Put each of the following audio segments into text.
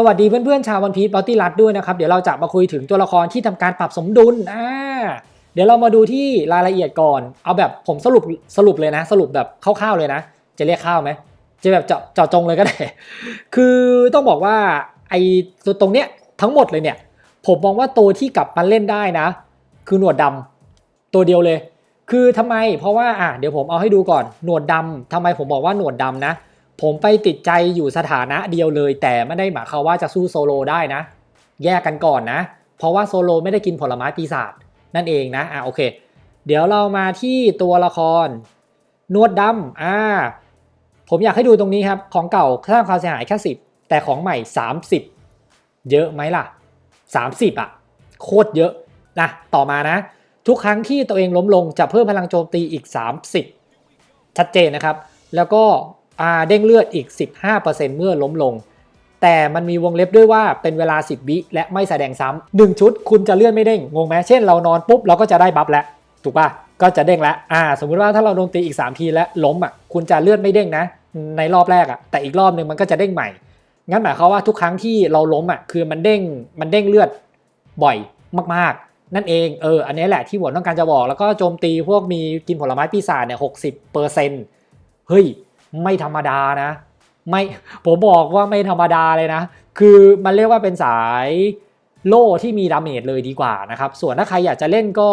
สวัสดีเพื่อนๆชาววันพีชบอตี้รัดด้วยนะครับ เดี๋ยวเราจะมาคุยถึงตัวละครที่ทำการปรับสมดุลอ่าเดี๋ยวเรามาดูที่รายละเอียดก่อน เอาแบบผมสรุปสรุปเลยนะ สรุปแบบคร่าวๆเลยนะ จะเรียกข้าวไหมจะแบบเจาะเจาะจงเลยก็ได้ คือต้องบอกว่าไอ้ตัวตรงเนี้ยทั้งหมดเลยเนี่ย ผมมองว่าตัวที่กลับมาเล่นได้นะ คือหนวดดำตัวเดียวเลย คือทำไมเพราะว่าอะเดี๋ยวผมเอาให้ดูก่อนหนวดดำทำไมผมบอกว่าหนวดดำนะ ผมไปติดใจอยู่สถานะเดียวเลย แต่ไม่ได้หมายความว่าจะสู้โซโลได้นะ แยกกันก่อนนะ เพราะว่าโซโลไม่ได้กินผลไม้ปีศาจนั่นเองนะอะโอเค เดี๋ยวเรามาที่ตัวละคร นวดดำอ่าผมอยากให้ดูตรงนี้ครับ ของเก่าสร้างความเสียหายแค่สิบแต่ของใหม่ 30 เยอะไหมล่ะ 30 อะ โคตรเยอะนะต่อมานะ ทุกครั้งที่ตัวเองล้มลงจะเพิ่มพลังโจมตีอีก 30 ชัดเจนนะครับ แล้วก็่าเด้งเลือดอีก 15%เมื่อล้มลง แต่มันมีวงเล็บด้วยว่าเป็นเวลา 10 วิและไม่แสดงซ้ำหนึ่งชุดคุณจะเลื่อนไม่เด้งงงไหมเช่นเรานอนปุ๊บเราก็จะได้บัฟแล้วถูกปะก็จะเด้งแล้วอ่า สมมุติว่าถ้าเราโดนตีอีก 3 ทีแล้วล้มอะคุณจะเลื่อนไม่เด้งนะ ในรอบแรกอะแต่อีกรอบหนึ่งมันก็จะเด้งใหม่ งั้นหมายความว่าทุกครั้งที่เราล้มอะคือมันเด้งมันเด้งเลือดบ่อยมากๆ นั่นเองเอออันนี้แหละที่ผมต้องการจะบอกแล้วก็โจมตีพวกมีกินผลไม้ปีศาจเนี่ยหกสิบเปอร์เซ็นต์เฮ้ย ไม่ธรรมดานะ ไม่ผมบอกว่าไม่ธรรมดาเลยนะ คือมันเรียกว่าเป็นสายโล่ที่มีดาเมจเลยดีกว่านะครับ ส่วนถ้าใครอยากจะเล่นก็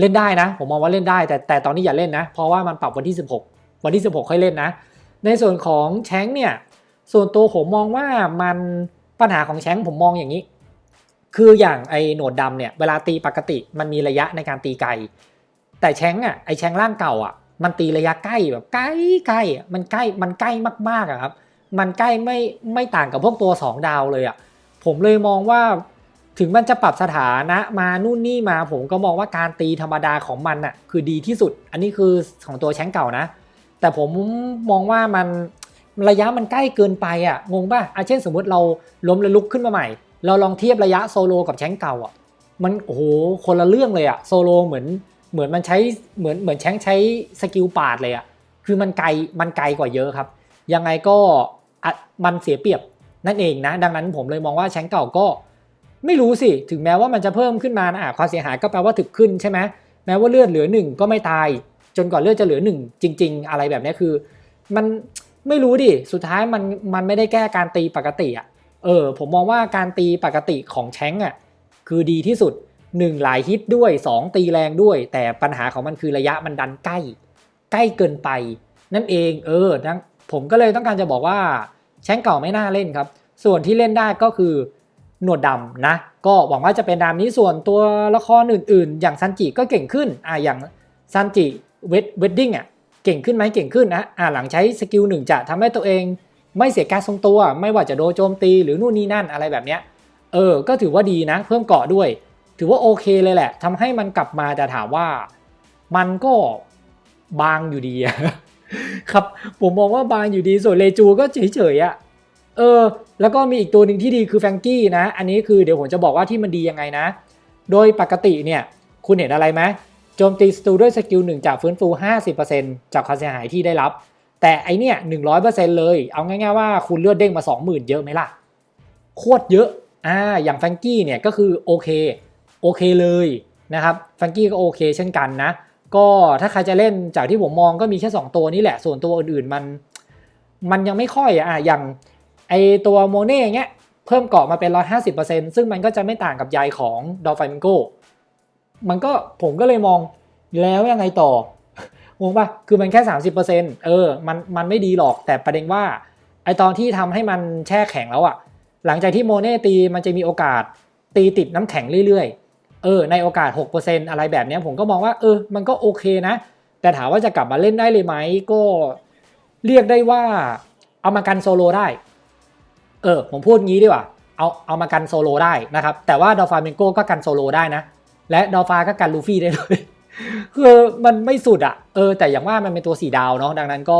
เล่นได้นะ ผมมองว่าเล่นได้ แต่แต่ตอนนี้อย่าเล่นนะ เพราะว่ามันปรับวันที่ 16 วันที่ 16 ค่อยเล่นนะ ในส่วนของแชงเนี่ย ส่วนตัวผมมองว่ามันปัญหาของแชงผมมองอย่างนี้ คืออย่างไอหนวดดำเนี่ย เวลาตีปกติมันมีระยะในการตีไกล แต่แชงอะไอแชงร่างเก่าอะ มันตีระยะใกล้แบบใกล้ใกล้มันใกล้มันใกล้มากๆอะครับ มันใกล้ไม่ไม่ต่างกับพวกตัว 2 ดาวเลยอะผมเลยมองว่าถึงมันจะปรับสถานะมานู่นนี่มาผมก็มองว่าการตีธรรมดาของมันอะคือดีที่สุด อันนี้คือของตัวแชงเก่านะ แต่ผมมองว่ามันระยะมันใกล้เกินไปอะงงป่ะอะเช่นสมมุติเราล้มแล้วลุกขึ้นมาใหม่ เราลองเทียบระยะโซโลกับแชงเก่าอะมันโอ้โหคนละเรื่องเลยอะโซโลเหมือน เหมือนมันใช้เหมือนเหมือนแชงใช้สกิลปาดเลยอะคือมันไกลมันไกลกว่าเยอะครับ ยังไงก็มันเสียเปรียบนั่นเองนะ ดังนั้นผมเลยมองว่าแชงเก่าก็ไม่รู้สิ ถึงแม้ว่ามันจะเพิ่มขึ้นมานะความเสียหายก็แปลว่าถึกขึ้นใช่ไหมแม้ว่าเลือดเหลือหนึ่งก็ไม่ตาย จนกว่าเลือดจะเหลือหนึ่งจริง ๆ อะไรแบบนี้คือ มันไม่รู้ดิ สุดท้ายมันมันไม่ได้แก้การตีปกติอะ เออ ผมมองว่าการตีปกติของแชงอะคือดีที่สุด 1 หลายฮิตด้วย 2 ตีแรงด้วย แต่ปัญหาของมันคือระยะมันดันใกล้ ใกล้เกินไป นั่นเองเออนะผมก็เลยต้องการจะบอกว่าแชงเก่าไม่น่าเล่นครับ ส่วนที่เล่นได้ก็คือหนวดดำนะ ก็หวังว่าจะเป็นดามนี้ส่วนตัวละครอื่นๆ อย่างซันจิก็เก่งขึ้นอ่าอย่างซันจิเวดเวดดิ้งอะเก่งขึ้นไหมเก่งขึ้นนะอ่าหลังใช้สกิลหนึ่งจะทำให้ตัวเองไม่เสียการทรงตัว ไม่ว่าจะโดนโจมตีหรือนู่นนี่นั่นอะไรแบบเนี้ยเออ ก็ถือว่าดีนะ เพิ่มเกาะด้วย ถือว่าโอเคเลยแหละทำให้มันกลับมาแต่ถามว่ามันก็บางอยู่ดีครับผมมองว่าบางอยู่ดีส่วนเลจูก็เฉยๆอะเออ แล้วก็มีอีกตัวหนึ่งที่ดีคือแฟงกี้นะ อันนี้คือเดี๋ยวผมจะบอกว่าที่มันดียังไงนะ โดยปกติเนี่ย คุณเห็นอะไรไหมโจมตีศัตรูด้วยสกิลหนึ่งจากฟื้นฟู 50%จากความเสียหายที่ได้รับ แต่ไอเนี่ยหนึ่งร้อยเปอร์เซ็นต์เลย เอาง่ายๆว่าคุณเลือดเด้งมา20,000เยอะไหมล่ะ โคตรเยอะ อ่า อย่างแฟงกี้เนี่ยก็คือโอเค โอเคเลยนะครับฟรงกี้ก็โอเคเช่นกันนะ ก็ถ้าใครจะเล่นจากที่ผมมองก็มีแค่ 2 ตัวนี้แหละ ส่วนตัวอื่นๆมัน มันยังไม่ค่อยอะอย่างไอตัวโมเน่เงี้ยเพิ่มเกาะมาเป็น 150%ซึ่งมันก็จะไม่ต่างกับยายของดอลไฟมิงโกมันก็ผมก็เลยมองแล้วยังไงต่องงป่ะคือมันแค่ 30%เออมันมันไม่ดีหรอกแต่ประเด็นว่าไอตอนที่ทำให้มันแช่แข็งแล้วอะหลังจากที่โมเน่ตีมันจะมีโอกาสตีติดน้ำแข็งเรื่อยๆ เออในโอกาส 6%อะไรแบบนี้ผมก็มองว่าเออมันก็โอเคนะ แต่ถามว่าจะกลับมาเล่นได้เลยไหมก็เรียกได้ว่าเอามากันโซโลได้ เออผมพูดงี้ดีกว่าเอาเอามากันโซโลได้นะครับแต่ว่าดอฟาเมนโกก็กันโซโลได้นะ และดอฟาก็กันลูฟี่ได้เลยคือมันไม่สุดอะเออแต่อย่างว่ามันเป็นตัวสีดาวเนาะดังนั้นก็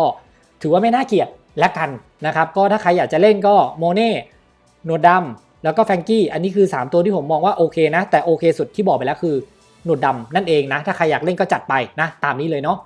ถือว่าไม่น่าเกลียดและกันนะครับ ก็ถ้าใครอยากจะเล่นก็โมเน่โนดดำ แล้วก็แฟงกี้อันนี้คือ 3 ตัวที่ผมมองว่าโอเคนะ แต่โอเคสุดที่บอกไปแล้วคือหนวดดำนั่นเองนะ ถ้าใครอยากเล่นก็จัดไปนะ ตามนี้เลยเนาะ